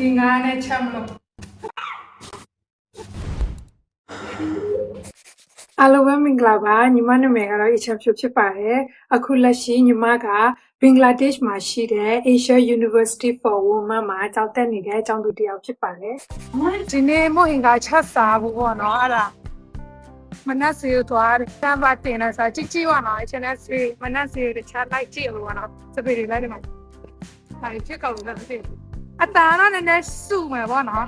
ဒီငါးနဲ့ချက်မလို့အားလုံးပဲမင်္ဂလာပါညီမနာမည်ကတော့အချမ်းဖြူဖြစ်ပါတယ်အခုလက်ရှိညီမကဘင်္ဂလားဒေ့ရှ်မှာရှိတဲ့ Asia University for Women မှာကျောင်းတက်နေတဲ့အကျောင်းသူတစ်ယောက်ဖြစ်ပါတယ်ဒီနေ့မို့ဟင်ကချက်စားဘူးပေါ့နော်အဲ့ဒါမနက်စီကိုသွားတယ်တမ်းပါတင်လဲဆိုကြည့်ကြည့်ပါနော်အချင်းနဲ့စီမနက်စီကိုတခြားလိုက်ကြည့်လို့ပေါ့နော်စပီတွေလိုက်တယ်မှာဒါဖြစ်ကောက်လို့လည်းသိ အတန်တော့နည်းနည်းစုမယ်ပေါ့နော်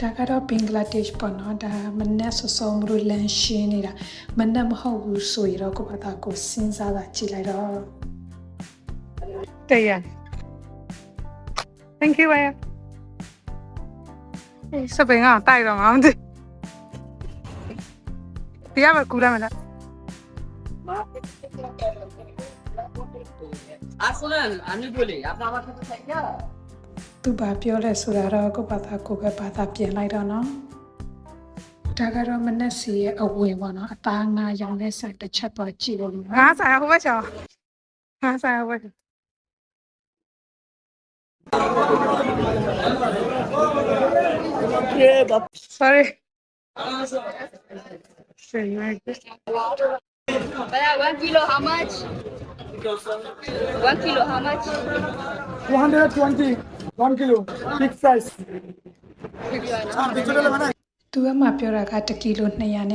ဒါကတော့ဘင်္ဂလားဒေ့ရှ်ပေါ့နော်ဒါမနက်စောစောမလို့လမ်းရှင်းနေတာမနက်မဟုတ်ဘူးဆိုရင်တော့ကိုယ့်ဘာသာကိုစဉ်းစားတာကြည့်လိုက်တော့တဲ့ရ Thank you ရဲ့စပင်းကတိုက်တော့မှမသိဒီကမှကူရမယ်လား Aslan, ani boleh. Apa apa kata saya? သူဘာပြောလဲဆိုတာတော့ကိုယ့်ဘာသာကိုယ်ပဲဘာသာပြင်လိုက်တော့နော်ဒါကတော့မနက်စီရဲ့အဝင်ပေါ့နော်အသားငါရောင်တဲ့ဆိုင်တစ်ချက်တော့ကြည့်လို့ငါဆိုင်ဟိုဘက်ချော်ငါဆိုင်ဟိုဘက်ကျေဘာ sorry ရှင်ရိုက် But one kilo how much? One kilo how much? 220 1 kilo big size သူကမှပြောတာက1ကီလို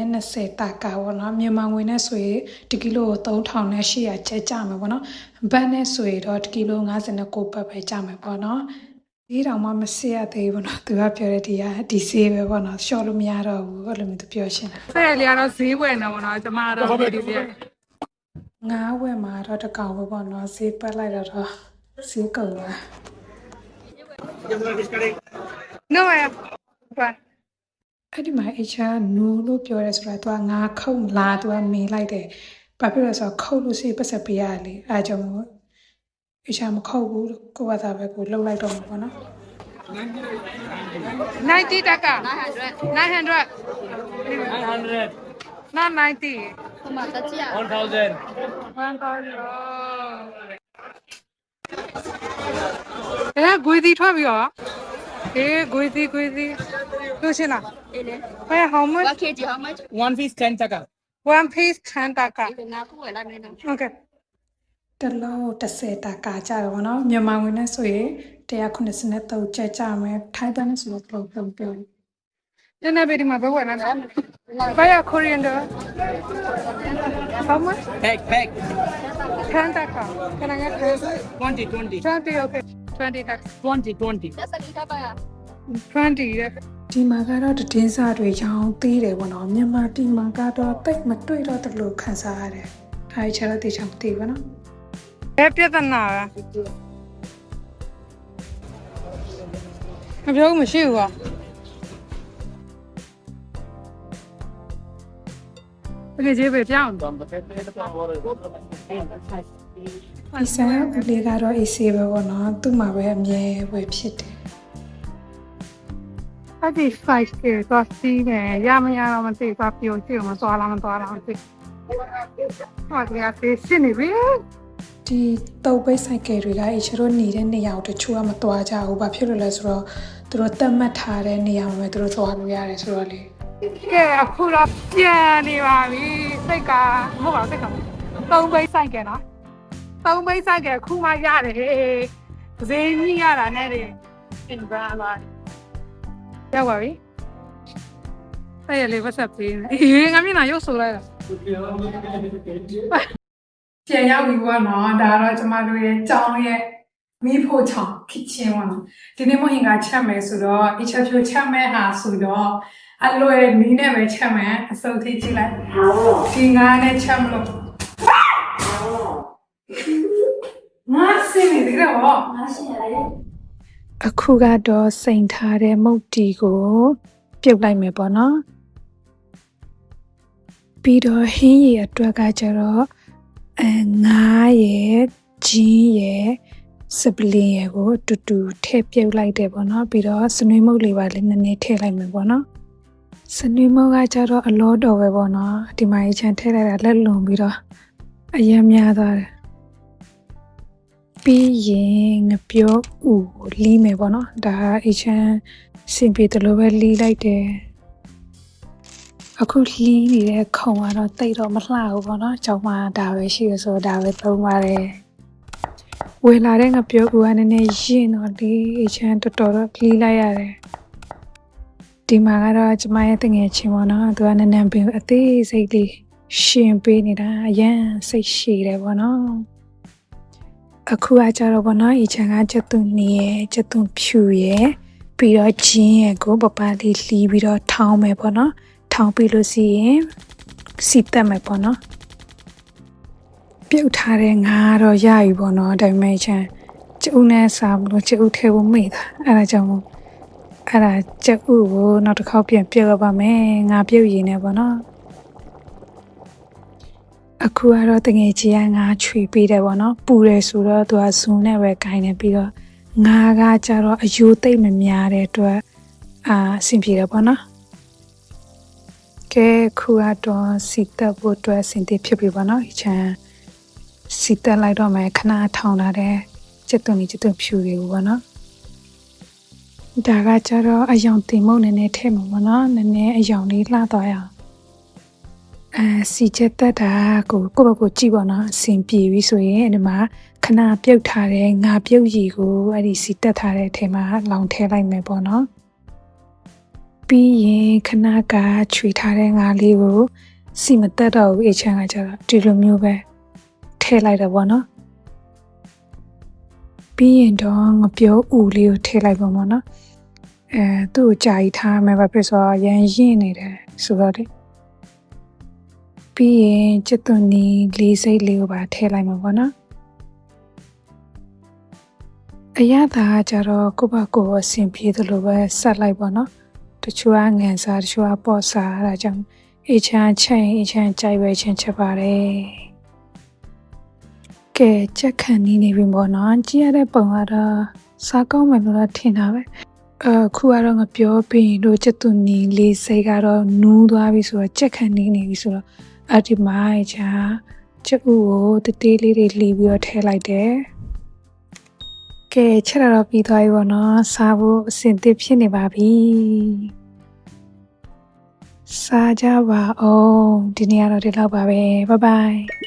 220တာကာပေါ့နော်မြန်မာငွေနဲ့ဆိုရင်1ကီလိုကို3800နဲ့800ကျဲကြမယ်ပေါ့နော်ဘတ်နဲ့ဆိုရင်တော့1ကီလို59ဘတ်ပဲကြမယ်ပေါ့နော်ဒီတော့မှမစစ်ရသေးဘူးနော်သူကပြောတဲ့ဒီကဒီဈေးပဲပေါ့နော်ရှော့လို့မရတော့ဘူးအဲ့လိုမျိုးသူပြောရှင်းတာဆက်ရလေကတော့ဈေးဝယ်နေပေါ့နော်ကျမကတော့ဒီဈေး ငါးဝက်မှာတော့တကောင်ပဲပေါ့နော်ဈေးပတ်လိုက်တော့တော့ဈေးကုန်လား No I am fine အဲ့ဒီမှာအချာနူလို့ပြောရဲဆိုတော့သူကငါခုတ်လာသူကမေးလိုက်တယ်ဘာဖြစ်လဲဆိုတော့ခုတ်လို့စိပတ်ဆက်ပေးရလေအဲကြောင့်မို့အချာမခုတ်ဘူးကိုကသာပဲကိုလှုပ်လိုက်တော့မှာပေါ့နော်90 taka 900 900 900 990 မတကြည့်ရ1000 1000အဲဂွေစီထွက်ပြီးတော့အေးဂွေစီဂွေစီတို့ရှင်းလားအေးလေဘယ် how much 1 kg how much 1 piece 10 taka 1 piece 10 taka ဒီနာကူလာနေတော့ okay တလော30တာကာကြတော့ဗောနော်မြန်မာငွေနဲ့ဆိုရင်183ကျက်ကြမယ်ထိုင်းဘတ်နဲ့ဆိုတော့ပုံပုံပြောတယ် ညနေពេលဒီမှာဘယ်ဝယ်လဲဘာရ coriander how much pack pack 10တာကာ can I get 20 20 20 okay 20 tax 20 20 That's a liter baya. 20ရဲ့ဒီမှာကတော့တည်င်းစားတွေရောင်းသေးတယ်ဗောနော်မြန်မာပြည်မှာကတော့တိတ်မတွေ့တော့တလို့ခံစားရတယ်ဒါချတော့တေချာမသိဘူးနော်ဘယ်ပြဿနာလဲမပြောမရှိဘူးကွာ ဘယ်ကြီးပဲပြောင်းဒီဆိုင်ကလေးကတော့အေးဆေးပဲပေါ့နော်သူ့မှာပဲအမြဲပဲဖြစ်တယ်အဲ့ဒီ fight ကတော့စီးနေရမရတော့မသိဘူးပြောချင်မသွားလားမသွားလားမသိဟောဒီကသေးစနေပြီဒီတုပ်ပိတ်ဆိုင်ကယ်တွေကအေချတို့နေတဲ့နေရာကိုတချို့ကမသွားကြဘူးဘာဖြစ်လို့လဲဆိုတော့သူတို့တတ်မှတ်ထားတဲ့နေရာမှာပဲသူတို့သွားလို့ရတယ်ဆိုတော့လေ ကဲအခုတော့ပြန်နေပါပြီစိတ်ကမဟုတ်ပါဘူးစိတ်ကသုံးပိတ်ဆိုင်ကယ်နော်သုံးမိတ်ဆိုင်ကခုမှရတယ်ဟေးဈေးကြီးရတာနဲ့လေအင်ဗရာလာရောက်ပါပြီအဲ့ရလေးဝက်ဆက်ပေးနေအေးငါမျက်နှာရုပ်ဆိုလိုက်တာပြန်ရောက်ပြီပေါ့နော်ဒါတော့ကျမတို့ရဲ့ကြောင်းရဲ့မိဖို့ချောင်း kitchen ပေါ့နော်ဒီနေ့မဟင်ကချက်မယ်ဆိုတော့အချက်ဖြိုချက်မဲ့ဟာဆိုတော့ အလွယ်နီးနဲ့ပဲချက်မယ်အစုပ်သေးကြည့်လိုက်ဒီငါးနဲ့ချက်မလို့ငါစင်းနေသေးတယ်ဗောအခုကတော့စိန်ထားတဲ့မုတ်တီကိုပြုတ်လိုက်မယ်ပေါ့နော်ပြီးတော့ဟင်းရည်အတွက်ကကျတော့အဲငါးရယ်ဂျင်းရယ်စပလင်ရယ်ကိုအတူတူထည့်ပြုတ်လိုက်တယ်ပေါ့နော်ပြီးတော့စနွေးမုတ်လေးပါလေးနည်းနည်းထည့်လိုက်မယ်ပေါ့နော် စနွေးမုတ်ကကျတော့အလောတော်ပဲပေါ့နော်ဒီမှာအချန်ထည့်လိုက်တာလက်လွန်ပြီးတော့အရင်များသွားတယ်ပြီးရင်ငပြောဥကိုလီးမယ်ပေါ့နော်ဒါအချမ်းစင်ပြေတယ်လို့ပဲလီးလိုက်တယ်အခုလီးနေတဲ့ခုံကတော့တိတ်တော့မလှဘူးပေါ့နော်ကြောင်မှဒါပဲရှိရဆိုတော့ဒါပဲသုံးပါတယ်ဝယ်လာတဲ့ငပြောဥကနည်းနည်းရင်တော့ဒီအချမ်းတော်တော်တော့လီးလိုက်ရတယ် ဒီမှာကတော့ကျမရဲ့တငယ်ချင်းပေါ့နော်သူကနည်းနည်းပင်အသေးစိတ်လေးရှင်ပေးနေတာအရန်စိတ်ရှိတယ်ပေါ့နော်အခုကကြတော့ဗောနော်အချန်ကချက်သွန်နေရဲ့ချက်သွန်ဖြူရဲ့ပြီးတော့ဂျင်းရဲ့ကိုပပလေးလှီးပြီးတော့ထောင်းမယ်ဗောနော်ထောင်းပြီးလို့စီရင်စီတက်မယ်ဗောနော်ပြုတ်ထားတဲ့ငါကတော့ရပြီဗောနော်ဒါပေမဲ့ချန်ကျုပ်နဲ့စားမလို့ကျုပ်ထဲဖို့မေ့တာအဲဒါကြောင့်မို့ အဲ့ဒါကျုပ်ကိုနောက်တစ်ခေါက်ပြန်ပြုတ်ရပါမယ်ငါပြုတ်ရည်နေဗောနော်အခုကတော့တငယ်ကြီးကငါချွေပေးတယ်ပေါ့နော်ပူတယ်ဆိုတော့သူကဇွန်းနဲ့ပဲခိုင်းတယ်ပြီးတော့ငါကကြတော့အယိုးသိမ့်မများတဲ့အတွက်အာအဆင်ပြေတယ်ပေါ့နော်ကဲခုကတော့စီတက်ဖို့အတွက်အဆင်သင့်ဖြစ်ပြီပေါ့နော်ဒီချမ်းစီတက်လိုက်တော့မယ်ခဏထောင်လာတဲ့စက်သွန်ကြီးစက်သွန်ဖြူတွေကိုပေါ့နော် ဒါကကြတော့အယောင်တင်မုံနည်းနည်းထည့်မှာပေါ့နော်နည်းနည်းအယောင်လေးလှသွားရအောင်အဲစီချက်တက်တာကိုကိုယ့်ဘက်ကိုကြည့်ပါတော့အဆင်ပြေပြီဆိုရင်ဒီမှာခဏပြုတ်ထားတဲ့ငါပြုတ်ရည်ကိုအဲ့ဒီစီတက်ထားတဲ့အထဲမှာလောင်ထဲလိုက်မယ်ပေါ့နော်ပြီးရင်ခဏကခြွေထားတဲ့ငါလေးကိုစီမတက်တော့ဘူးအချမ်းကကျတော့ဒီလိုမျိုးပဲထည့်လိုက်တယ်ပေါ့နော် ပြီးရင်တော့ငပြောဥလေးကိုထည့်လိုက်ပါပေါ့နော်အဲသူ့ကိုကြာကြီးထားမယ်ဘာဖြစ်ဆိုတော့ရန်ရင်နေတယ်ဆိုတော့လေပြီးရင်ချစ်သွန်နီလေးစိတ်လေးကိုပါထည့်လိုက်မှာပေါ့နော်အရသာကကြတော့ကိုယ့်ဘက်ကိုယ်အဆင်ပြေသလိုပဲဆက်လိုက်ပေါ့နော်တချို့ကငံစားတချို့ကပေါ့စားအဲဒါကြောင့်အေချမ်းချက်ရင်အေချမ်းကြိုက်ပဲချင်းချက်ပါတယ် ကဲချက်ခံနေနေပြီပေါ့နော်ကြည့်ရတဲ့ပုံကတော့စားကောင်းမယ်လို့တော့ထင်တာပဲအခုကတော့ငါပြောပြီးရင်တို့ချက်သွန်နီလေးစိတ်ကတော့နူးသွားပြီဆိုတော့ချက်ခံနေနေပြီဆိုတော့အဲ့ဒီမှာချာချက်ဥကိုတတေးလေးတွေလှီးပြီးတော့ထည့်လိုက်တယ်ကဲချက်တော့ပြီးသွားပြီပေါ့နော်စားဖို့အဆင်သင့်ဖြစ်နေပါပြီစားကြပါအောင်ဒီနေ့ကတော့ဒီလောက်ပါပဲဘိုင်ဘိုင်